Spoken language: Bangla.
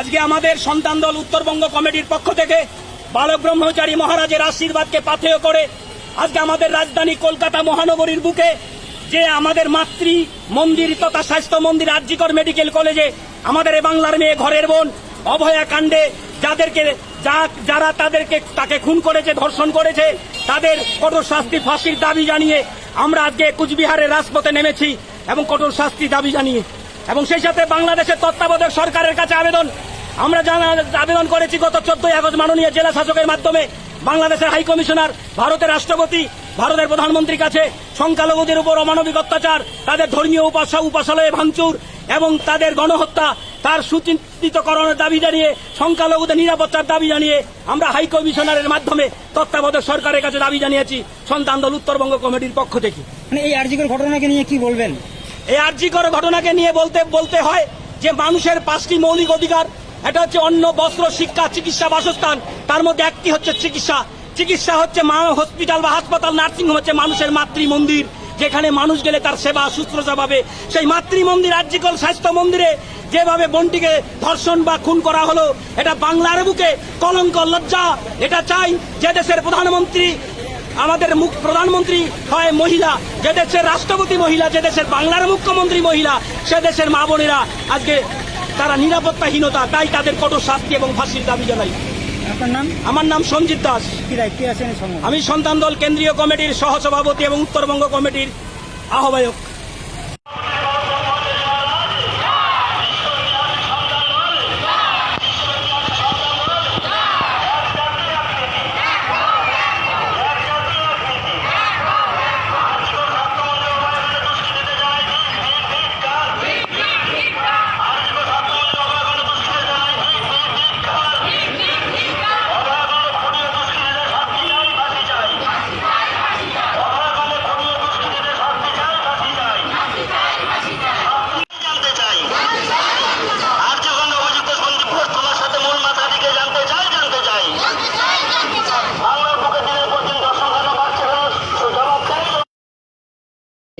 আজকে আমাদের সন্তান দল উত্তরবঙ্গ কমিটির পক্ষ থেকে বালক ব্রহ্মচারী মহারাজের আশীর্বাদকে পাথেয় করে আজকে আমাদের রাজধানী কলকাতা মহানগরীর বুকে যে আমাদের মাতৃ মন্দির তথা স্বাস্থ্য মন্দির আরজিকর মেডিকেল কলেজে আমাদের এ বাংলার মেয়ে ঘরের বোন অভয়া কাণ্ডে যাদেরকে যা- যারা তাদেরকে তাকে খুন করেছে, ধর্ষণ করেছে, তাদের কঠোর শাস্তি ফাঁসির দাবি জানিয়ে আমরা আজকে কুচবিহারের রাজপথে নেমেছি এবং কঠোর শাস্তি দাবি জানিয়ে এবং সেই সাথে বাংলাদেশের তত্ত্বাবধায়ক সরকারের কাছে আবেদন আমরা জানা আবেদন করেছি গত চোদ্দই আগস্ট মাননীয় জেলা শাসকের মাধ্যমে বাংলাদেশের হাই কমিশনার ভারতের রাষ্ট্রপতি ভারতের প্রধানমন্ত্রীর কাছে সংখ্যালঘুদের উপর অমানবিক অত্যাচার তাদের ধর্মীয় উপাসা উপাসালয়ে ভাঙচুর এবং তাদের গণহত্যা তার সুচিন্তিতকরণের দাবি জানিয়ে সংখ্যালঘুদের নিরাপত্তার দাবি জানিয়ে আমরা হাই কমিশনারের মাধ্যমে তত্ত্বাবধায়ক সরকারের কাছে দাবি জানিয়েছি সন্তান দল উত্তরবঙ্গ কমিটির পক্ষ থেকে। মানে এই আর্জিকর ঘটনাকে নিয়ে কি বলবেন? এই আর্যিকর ঘটনাকে নিয়ে বলতে বলতে হয় যে মানুষের পাঁচটি মৌলিক অধিকার এটা হচ্ছে অন্ন, বস্ত্র, শিক্ষা, চিকিৎসা, বাসস্থান। তার মধ্যে একটি হচ্ছে চিকিৎসা। চিকিৎসা হচ্ছে হসপিটাল বা হাসপাতাল নার্সিং হোম হচ্ছে মানুষের মাতৃ মন্দির যেখানে মানুষ গেলে তার সেবা শুশ্রূষা পাবে। সেই মাতৃ মন্দির আর্যিকল স্বাস্থ্য মন্দিরে যেভাবে বোনটিকে ধর্ষণ বা খুন করা হলো, এটা বাংলার বুকে কলঙ্ক, লজ্জা। এটা চাই যে দেশের প্রধানমন্ত্রী, আমাদের মুখ প্রধানমন্ত্রী হয় মহিলা, যে দেশের রাষ্ট্রপতি মহিলা, যে দেশের বাংলার মুখ্যমন্ত্রী মহিলা, সে দেশের মা বোনেরা আজকে তারা নিরাপত্তাহীনতা তাই তাদের কঠোর শাস্তি এবং ফাঁসির দাবি জানাই। আপনার নাম? আমার নাম সঞ্জিত দাস? আমি সন্তান দল কেন্দ্রীয় কমিটির সহসভাপতি এবং উত্তরবঙ্গ কমিটির আহ্বায়ক জানতে চাই আর যখন অভিযুক্ত সন্দীপ ঘোষ তোমার সাথে মূল মাথা দিকে জানতে চাই জানতে চাই বাংলার বুকে দিনের পর দিন দর্শন কেন বাড়ছে কেন জবাব চাই এ